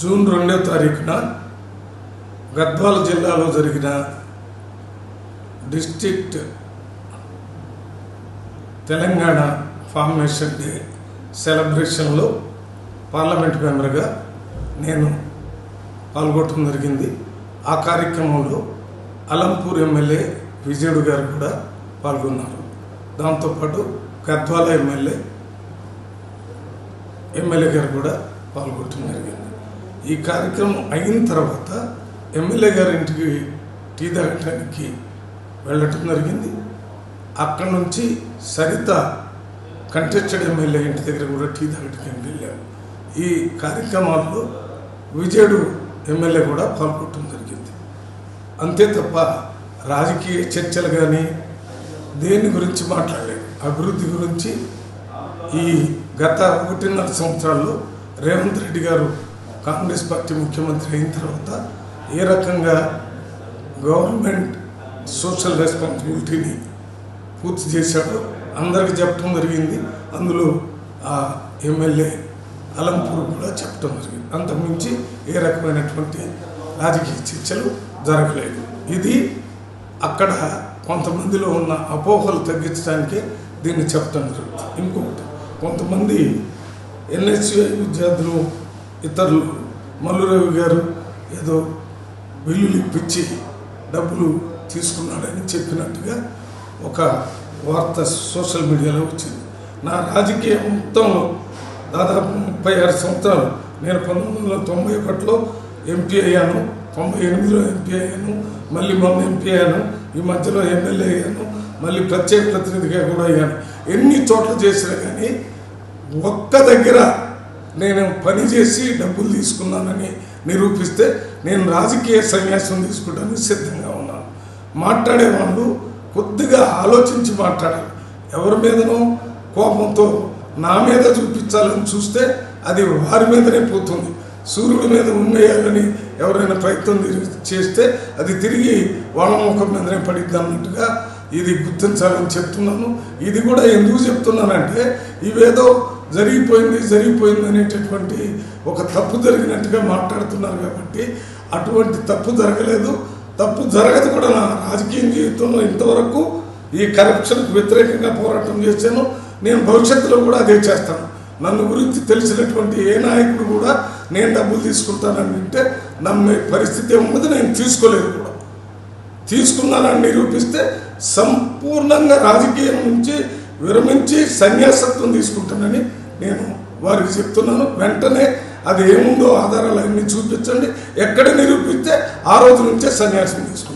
June రెండో తారీఖున గద్వాల జిల్లాలో జరిగిన డిస్ట్రిక్ట్ తెలంగాణ ఫార్మేషన్ డే సెలబ్రేషన్లో పార్లమెంట్ మెంబర్గా నేను పాల్గొనడం జరిగింది. ఆ కార్యక్రమంలో అలంపూర్ ఎమ్మెల్యే విజయుడు గారు కూడా పాల్గొన్నారు. దాంతోపాటు గద్వాల ఎమ్మెల్యే ఎమ్మెల్యే గారు కూడా పాల్గొనడం జరిగింది. ఈ కార్యక్రమం అయిన తర్వాత ఎమ్మెల్యే గారి ఇంటికి టీ తాగటానికి వెళ్ళటం జరిగింది. అక్కడ నుంచి సరిత కంటెస్టెడ్ ఎమ్మెల్యే ఇంటి దగ్గర కూడా టీ తాగటానికి వెళ్ళాము ఈ కార్యక్రమాల్లో విజయుడు ఎమ్మెల్యే కూడా పాల్గొనడం జరిగింది. అంతే తప్ప రాజకీయ చర్చలు కానీ దేని గురించి మాట్లాడలేదు. అభివృద్ధి గురించి ఈ గత ఒకటిన్నర సంవత్సరాల్లో రేవంత్ రెడ్డి గారు కాంగ్రెస్ పార్టీ ముఖ్యమంత్రి అయిన తర్వాత ఏ రకంగా గవర్నమెంట్ సోషల్ రెస్పాన్సిబిలిటీని పూర్తి చేశాడో అందరికీ చెప్పడం జరిగింది. అందులో ఆ ఎమ్మెల్యే అలంపూర్ కూడా చెప్పడం జరిగింది. అంతకుమించి ఏ రకమైనటువంటి రాజకీయ చర్చలు జరగలేదు. ఇది అక్కడ కొంతమందిలో ఉన్న అపోహలు తగ్గించడానికే దీన్ని చెప్పడం జరుగుతుంది. ఇంకొకటి కొంతమంది ఎన్ఎస్యుఐ విద్యార్థులు ఇతరులు మల్లురవి గారు ఏదో బిల్లులు ఇప్పించి డబ్బులు తీసుకున్నాడని చెప్పినట్టుగా ఒక వార్త సోషల్ మీడియాలో వచ్చింది. నా రాజకీయ మొత్తంలో దాదాపు ముప్పై ఆరు సంవత్సరాలు. నేను పంతొమ్మిది వందల తొంభై ఒకటిలో ఎంపీ అయ్యాను తొంభై ఎనిమిదిలో ఎంపీ అయ్యాను మళ్ళీ మొన్న ఎంపీ అయ్యాను ఈ మధ్యలో ఎమ్మెల్యే అయ్యాను మళ్ళీ ప్రత్యేక ప్రతినిధిగా కూడా అయ్యాను. ఎన్ని చోట్ల చేసినా కానీ ఒక్క దగ్గర నేను పని చేసి డబ్బులు తీసుకున్నానని నిరూపిస్తే నేను రాజకీయ సన్యాసం తీసుకోవడానికి సిద్ధంగా ఉన్నాను. మాట్లాడే వాళ్ళు కొద్దిగా ఆలోచించి మాట్లాడాలి. ఎవరి మీదనో కోపంతో నా మీద చూపించాలని చూస్తే అది వారి మీదనే పోతుంది. సూర్యుడి మీద ఉన్నయాలని ఎవరైనా ప్రయత్నం తిరిగి- చేస్తే అది తిరిగి వాళ్ళ ముఖం మీదనే పడిద్ది అన్నట్టుగా ఇది గుర్తించాలని చెప్తున్నాను. ఇది కూడా ఎందుకు చెప్తున్నానంటే ఇవేదో జరిగిపోయింది జరిగిపోయింది అనేటటువంటి ఒక తప్పు జరిగినట్టుగా మాట్లాడుతున్నారు కాబట్టి అటువంటి తప్పు జరగలేదు. తప్పు జరగదు కూడా నా రాజకీయ జీవితంలో ఇంతవరకు ఈ కరప్షన్కు వ్యతిరేకంగా పోరాటం చేశాను. నేను భవిష్యత్తులో కూడా అదే చేస్తాను. నన్ను గురించి తెలిసినటువంటి ఏ నాయకుడు కూడా నేను డబ్బులు తీసుకుంటానని అంటే నమ్మే పరిస్థితి ఉన్నది నేను తీసుకోలేదు కూడా. తీసుకున్నానని నిరూపిస్తే సంపూర్ణంగా రాజకీయం నుంచి విరమించి సన్యాసత్వం తీసుకుంటానని నేను వారికి చెప్తున్నాను వెంటనే అది ఏముందో ఆధారాలు అన్ని చూపించండి. ఎక్కడ నిరూపిస్తే ఆ రోజు నుంచే సన్యాసం తీసుకుంటాను